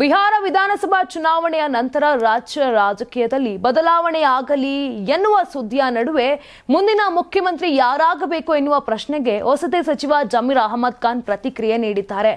ಬಿಹಾರ ವಿಧಾನಸಭಾ ಚುನಾವಣೆಯ ನಂತರ ರಾಜ್ಯ ರಾಜಕೀಯದಲ್ಲಿ ಬದಲಾವಣೆ ಆಗಲಿ ಎನ್ನುವ ಸುದ್ದಿಯ ನಡುವೆ ಮುಂದಿನ ಮುಖ್ಯಮಂತ್ರಿ ಯಾರಾಗಬೇಕು ಎನ್ನುವ ಪ್ರಶ್ನೆಗೆ ವಸತಿ ಸಚಿವ ಜಮೀರ್ ಅಹಮದ್ ಖಾನ್ ಪ್ರತಿಕ್ರಿಯೆ ನೀಡಿದ್ದಾರೆ.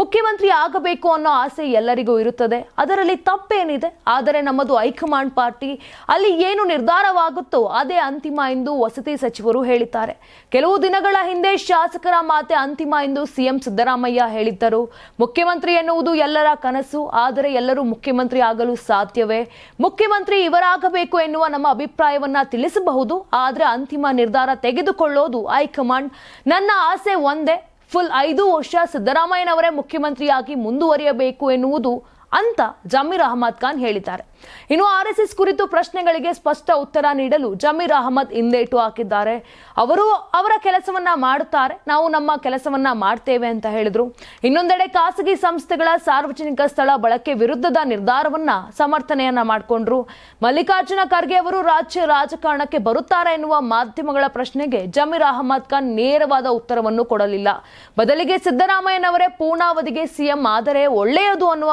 ಮುಖ್ಯಮಂತ್ರಿ ಆಗಬೇಕು ಅನ್ನೋ ಆಸೆ ಎಲ್ಲರಿಗೂ ಇರುತ್ತದೆ. ಅದರಲ್ಲಿ ತಪ್ಪೇನಿದೆ? ಆದರೆ ನಮ್ಮದು ಹೈಕಮಾಂಡ್ ಪಾರ್ಟಿ, ಅಲ್ಲಿ ಏನು ನಿರ್ಧಾರವಾಗುತ್ತೋ ಅದೇ ಅಂತಿಮ ಎಂದು ವಸತಿ ಸಚಿವರು ಹೇಳಿದ್ದಾರೆ. ಕೆಲವು ದಿನಗಳ ಹಿಂದೆ ಶಾಸಕರ ಮಾತೆ ಅಂತಿಮ ಎಂದು ಸಿಎಂ ಸಿದ್ದರಾಮಯ್ಯ ಹೇಳಿದ್ದರು. ಮುಖ್ಯಮಂತ್ರಿ ಎನ್ನುವುದು ಎಲ್ಲರ ಕನಸು ಆದರೆ ಎಲ್ಲರೂ ಮುಖ್ಯಮಂತ್ರಿ ಆಗಲು ಸಾಧ್ಯವೇ? ಮುಖ್ಯಮಂತ್ರಿ ಇವರಾಗಬೇಕು ಎನ್ನುವ ನಮ್ಮ ಅಭಿಪ್ರಾಯವನ್ನ ತಿಳಿಸಬಹುದು, ಆದರೆ ಅಂತಿಮ ನಿರ್ಧಾರ ತೆಗೆದುಕೊಳ್ಳೋದು ಹೈಕಮಾಂಡ್. ನನ್ನ ಆಸೆ ಒಂದೇ, ಫುಲ್ ಐದು ವರ್ಷ ಸಿದ್ದರಾಮಯ್ಯನವರೇ ಮುಖ್ಯಮಂತ್ರಿಯಾಗಿ ಮುಂದುವರಿಯಬೇಕು ಎನ್ನುವುದು ಅಂತ ಜಮೀರ್ ಅಹಮದ್ ಖಾನ್ ಹೇಳಿದ್ದಾರೆ. ಇನ್ನು ಆರ್ ಎಸ್ ಎಸ್ ಕುರಿತು ಪ್ರಶ್ನೆಗಳಿಗೆ ಸ್ಪಷ್ಟ ಉತ್ತರ ನೀಡಲು ಜಮೀರ್ ಅಹಮದ್ ಹಿಂದೇಟು ಹಾಕಿದ್ದಾರೆ. ಅವರು ಅವರ ಕೆಲಸವನ್ನ ಮಾಡುತ್ತಾರೆ. ನಾವು ನಮ್ಮ ಕೆಲಸವನ್ನ ಮಾಡ್ತೇವೆ ಅಂತ ಹೇಳಿದ್ರು. ಇನ್ನೊಂದೆಡೆ ಖಾಸಗಿ ಸಂಸ್ಥೆಗಳ ಸಾರ್ವಜನಿಕ ಸ್ಥಳ ಬಳಕೆ ವಿರುದ್ಧದ ನಿರ್ಧಾರವನ್ನ ಸಮರ್ಥನೆಯನ್ನ ಮಾಡಿಕೊಂಡ್ರು. ಮಲ್ಲಿಕಾರ್ಜುನ ಖರ್ಗೆ ಅವರು ರಾಜ್ಯ ರಾಜಕಾರಣಕ್ಕೆ ಬರುತ್ತಾರೆ ಎನ್ನುವ ಮಾಧ್ಯಮಗಳ ಪ್ರಶ್ನೆಗೆ ಜಮೀರ್ ಅಹಮದ್ ಖಾನ್ ನೇರವಾದ ಉತ್ತರವನ್ನು ಕೊಡಲಿಲ್ಲ. ಬದಲಿಗೆ ಸಿದ್ದರಾಮಯ್ಯನವರೇ ಪೂರ್ಣಾವಧಿಗೆ ಸಿಎಂ ಆದರೆ ಒಳ್ಳೆಯದು ಅನ್ನುವ